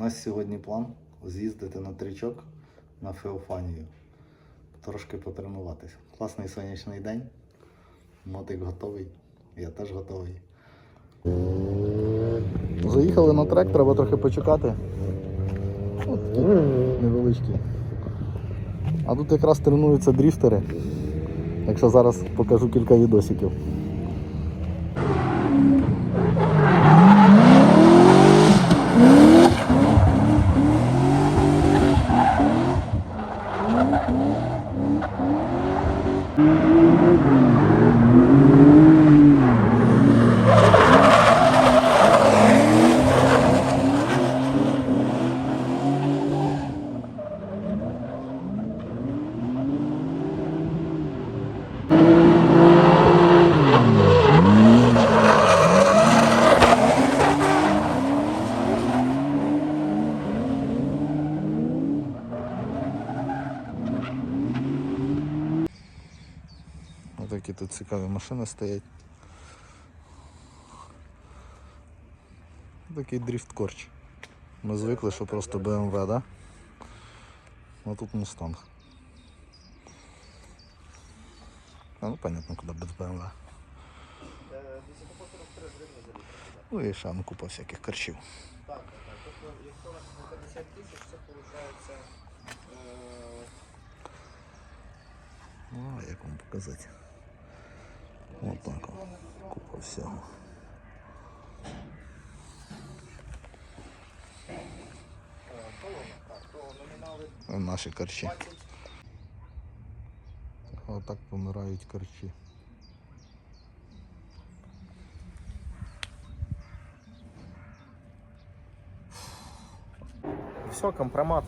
нас сьогодні план з'їздити на тричок на Феофанію. Трошки потренуватися. Класний сонячний день. Мотик готовий. Я теж готовий. Заїхали на трек, треба трохи почекати. От такі невеличкі. А тут якраз тренуються дріфтери. Якщо зараз покажу кілька відосиків. Отакі тут цікаві машини стоять. Такий дріфт корч. Ми звикли, що просто BMW, да? А тут Мустанг. А ну понятно, куди без BMW. Ну і ще ну, купа всяких корчів. Так, так, так. Якщо на 50 тисяч, це виходить. Ну, як вам показати? От так. о. Купа всього. так, Наші корчі. 20. Отак помирають корчі. Все, компромат.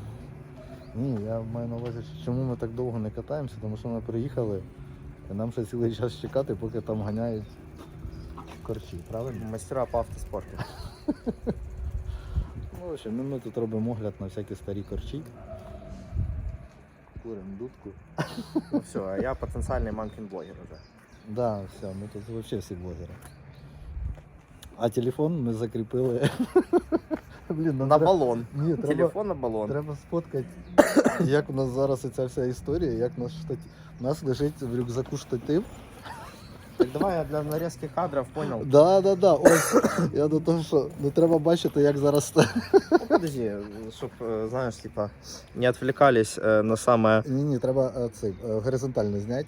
Ні, я маю на увазі, чому ми так довго не катаємося, тому що ми приїхали і нам ще цілий час чекати, поки там ганяють корчі, правильно? Мастера по автоспорту. Ну, в общем, ну, ми тут робимо огляд на всякі старі корчі. Куримо дудку. Ну все, а я потенциальный мамкин блогер уже. Да, все, ми тут взагалі всі блогери. А телефон ми закріпили. Блін, На треба- баллон. Ні, треба, Телефон на баллон. треба сфоткати, як у нас зараз ця вся історія, як наш штатив. У нас лежить в рюкзаку штатив. Так давай я для нарезки кадров понял. Да, да, да. Ось я до того, що не треба бачити, як зараз. Ну, подожди, чтобы, знаешь, типа, не отвлекались э, на самое... Ні, ні, треба е, цей е, горизонтально зняти.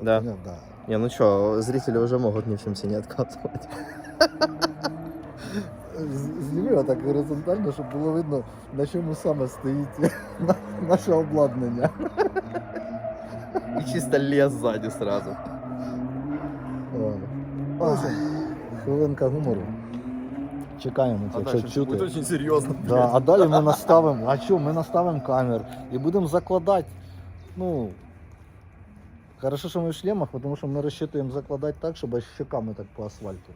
Да. Поняв? Да. Не, ну что, зрители уже могут не всем не отказывать. З- Зніми отак горизонтально, щоб було видно, на чому саме стоїть на- наше обладнання. И чисто лес сзади сразу. О. Ой, Хвилинка гумору. Чекаємо, якщо чути. очень серьезно. Да, а далі ми наставимо. А що, ми наставимо камер і будемо закладати. Ну. Хорошо, що ми в шлемах, тому що ми розчитуємо закладати так, щоб аж щоками так по асфальту.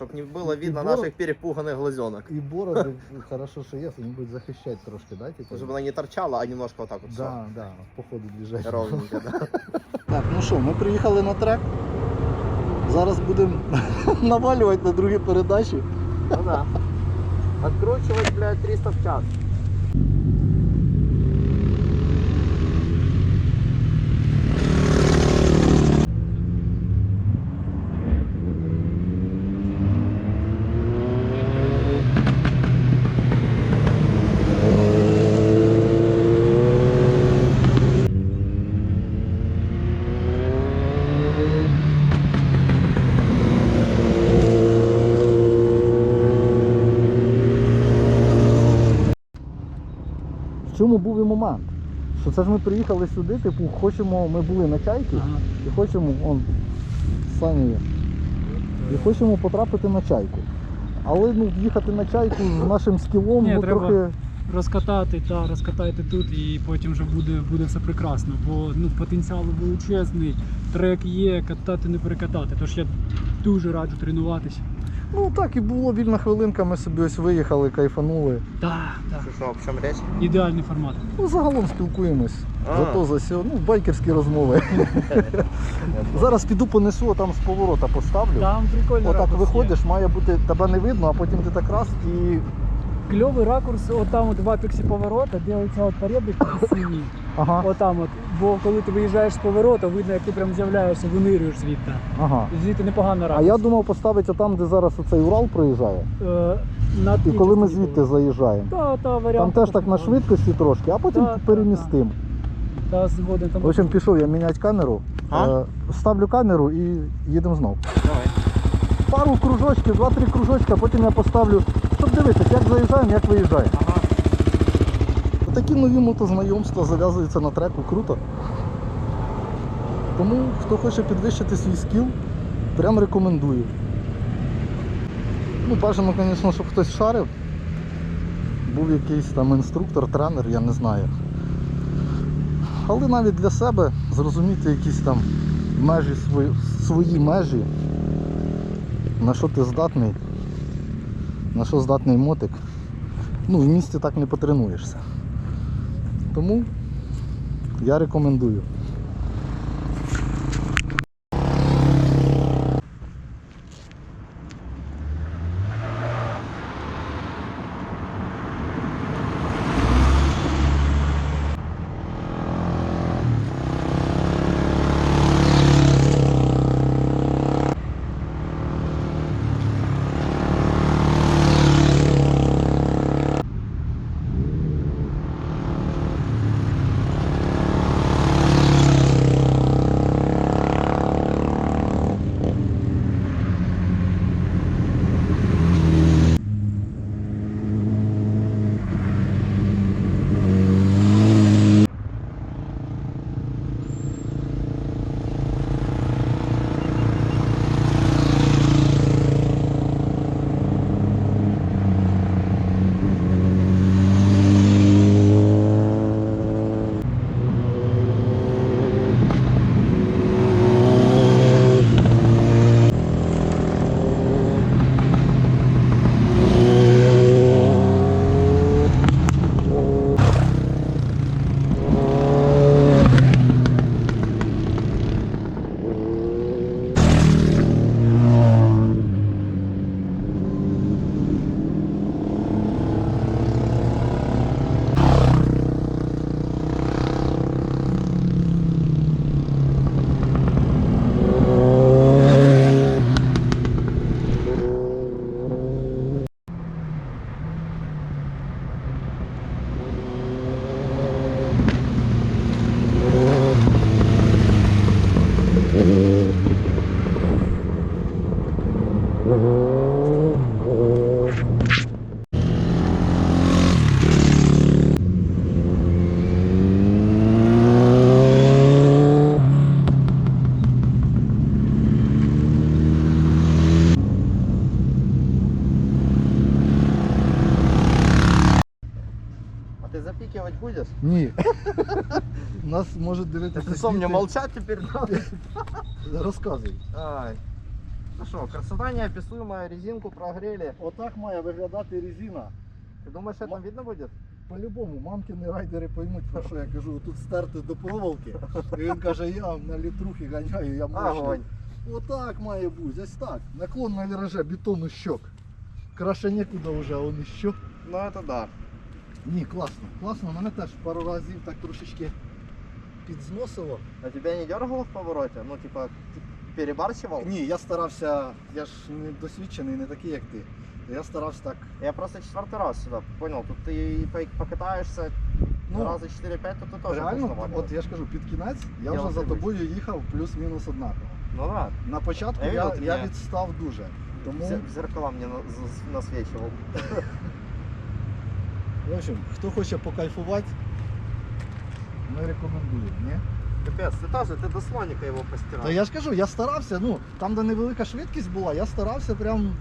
Чтобы не было видно И бород- наших перепуганных глазенок. І бороди хорошо, що є, вони будуть захищати трошки, да? Типу? Чтобы она не торчала, а немножко вот так вот Да, да, по ходу движення. всё. Ровненько, да. Так, ну що, ми приїхали на трек. Зараз будемо навалювати на другі передачі. Ну да. Откручивать, блядь, 300 в час. В був і момент? Що це ж ми приїхали сюди, типу, хочемо, ми були на чайці і хочемо, он, Саня є. І хочемо потрапити на чайку. Але ну, їхати на чайку з нашим скілом, Ні, ну треба- трохи. розкатати та розкатайте тут і потім вже буде, буде все прекрасно. Бо ну, потенціал величезний, трек є, катати не перекатати. Тож я дуже раджу тренуватися. Ну так і було вільна хвилинка, ми собі ось виїхали, кайфанули. Так, так. Что, что, о чем речь? Ідеальний формат. Ну, загалом спілкуємось. А. Зато за сьо... ну, байкерські розмови. Зараз піду понесу, а там з поворота поставлю. Там прикольно. Отак ракурс є. виходиш, має бути тебе не видно, а потім ти так раз і кльовий ракурс, от там от в апексі поворота, де оця от поребрик синій. Ага, Отам от. Бо коли ти виїжджаєш з повороту, видно, як ти прям з'являєшся, винирюєш звідти. ага. І звідти непогано А я думав поставити там, де зараз оцей Урал проїжджає. Е, на І тій коли ми частині звідти заїжджаємо. Та, та, Там варіант. теж так на швидкості трошки, а потім так, перемістимо. Та, згоден. Там В общем, пішов я міняти камеру. А? Е, Ставлю камеру і їдемо знов. Давай. Пару кружочків, два-три кружочки, а потім я поставлю, щоб дивитися, як заїжджаємо, як виїжджаємо. Ага. Такі нові мотознайомства зав'язуються на треку, круто. Тому хто хоче підвищити свій скіл, прям рекомендую. Ну, бажано, звісно, щоб хтось шарив. Був якийсь там інструктор, тренер, я не знаю. Але навіть для себе зрозуміти якісь там межі свої, свої межі, на що ти здатний, на що здатний мотик. Ну, в місті так не потренуєшся. Тому я рекомендую. Ні. Нас може дивитися. Ты что, мне діти. молчать теперь надо? Розказуй. Ай. Ну что, красота неописуемая, резинку прогрели. Отак має виглядати резина. Ты думаешь, это видно будет? По-любому, мамкини райдери поймуть, про що я кажу, тут стерти до проволоки. І він каже, я на літрухи ганяю, я мощний. Огонь. Отак має бути, ось так. Наклон на віраже, бетон у щок. Краще нікуди вже, а он і щок. Ну это да. Ні, класно, класно. Мене теж пару разів так трошечки підзносило. А тебя не дергало в повороте? Ну типа ты перебарщивал? Ні, я старався, я ж не досвідчений, не такий, як ти. Я старався так. Я просто четвертый раз сюда понял. Тут ты по- покатаешься Ну, раза 4-5, то ты тоже реально, будешь наваливать. от я ж кажу, під кінець я, Я вже от за дивлюсь. тобою їхав плюс-мінус однаково. Ну да. На початку Я я, видел я, тебя. відстав дуже. Тому, Зер- Зеркала мне на- з- насвечивал. в общем, хто хоче покайфувати, ми рекомендуємо. Ні? Капец, ты тоже, ты до слоника его постирал. Та я ж кажу, я старався, ну, там, де невелика швидкість була, я старався прям.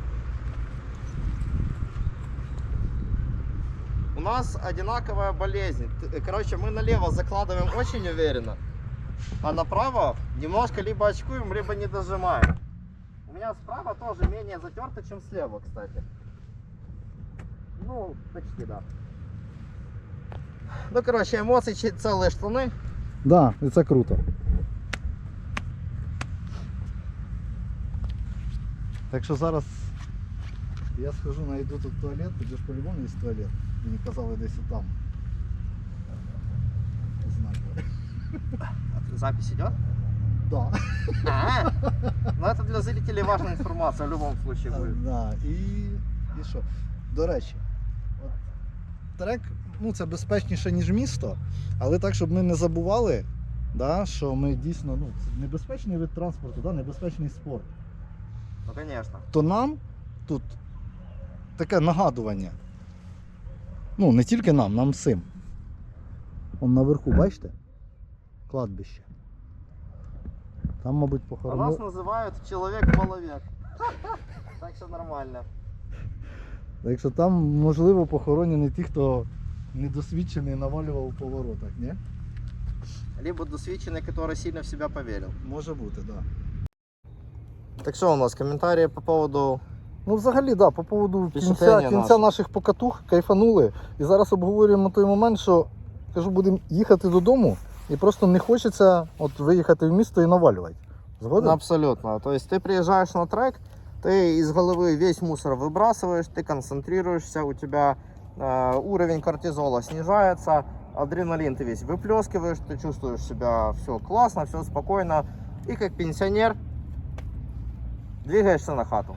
У нас одинаковая болезнь. Т- Короче, мы налево закладываем очень уверенно, а направо немножко либо очкуем, либо не дожимаем. У меня справа тоже менее затерто, чем слева, кстати. Ну, почти, да. Ну, короче, эмоции чи- целые штаны. Да, і це круто. Так що зараз Я схожу, найду тут туалет, тут же ж по-любому є туалет. Мені казали десь там. Знак. Запись идет? Да. А, Ну это для зрителей важная информация в любом случае будет. Да. І, і що? До речі, от трек, ну це безпечніше, ніж місто, але так, щоб ми не забували, да, що ми дійсно ну, це небезпечний вид транспорту, да, небезпечний спорт. Ну конечно. то нам тут таке нагадування. Ну, не тільки нам, нам всім. Вон наверху, бачите? Кладбище. Там, мабуть, А нас похоронили. называют человек-половек. Так что нормально. Так що там, можливо, похоронені ті, хто недосвідчений навалював у поворотах, ні? Либо досвідчений, который сильно в себя поверил. Може бути, так. Да. Так что у нас, комментарии по поводу... Ну, взагалі, да, по поводу кінця, Впечатлення кінця наші. наших покатух кайфанули. І зараз обговорюємо той момент, що кажу, будемо їхати додому, і просто не хочеться от виїхати в місто і навалювати. Згоден? Ну, абсолютно. То есть ты приезжаешь на трек, ты из головы весь мусор выбрасываешь, ты концентрируешься, у тебя э, уровень кортизола снижается, адреналин ты весь выплескиваешь, ты чувствуешь себя все классно, все спокойно. И как пенсионер двигаешься на хату.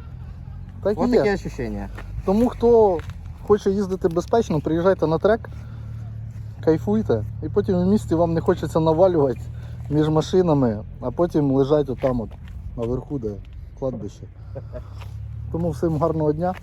так вот і є. такие ощущения. Тому хто хоче їздити безпечно, приїжджайте на трек, кайфуйте, і потім в місті вам не хочеться навалювати між машинами, а потім лежать отам от наверху, де кладбище. Тому всім гарного дня.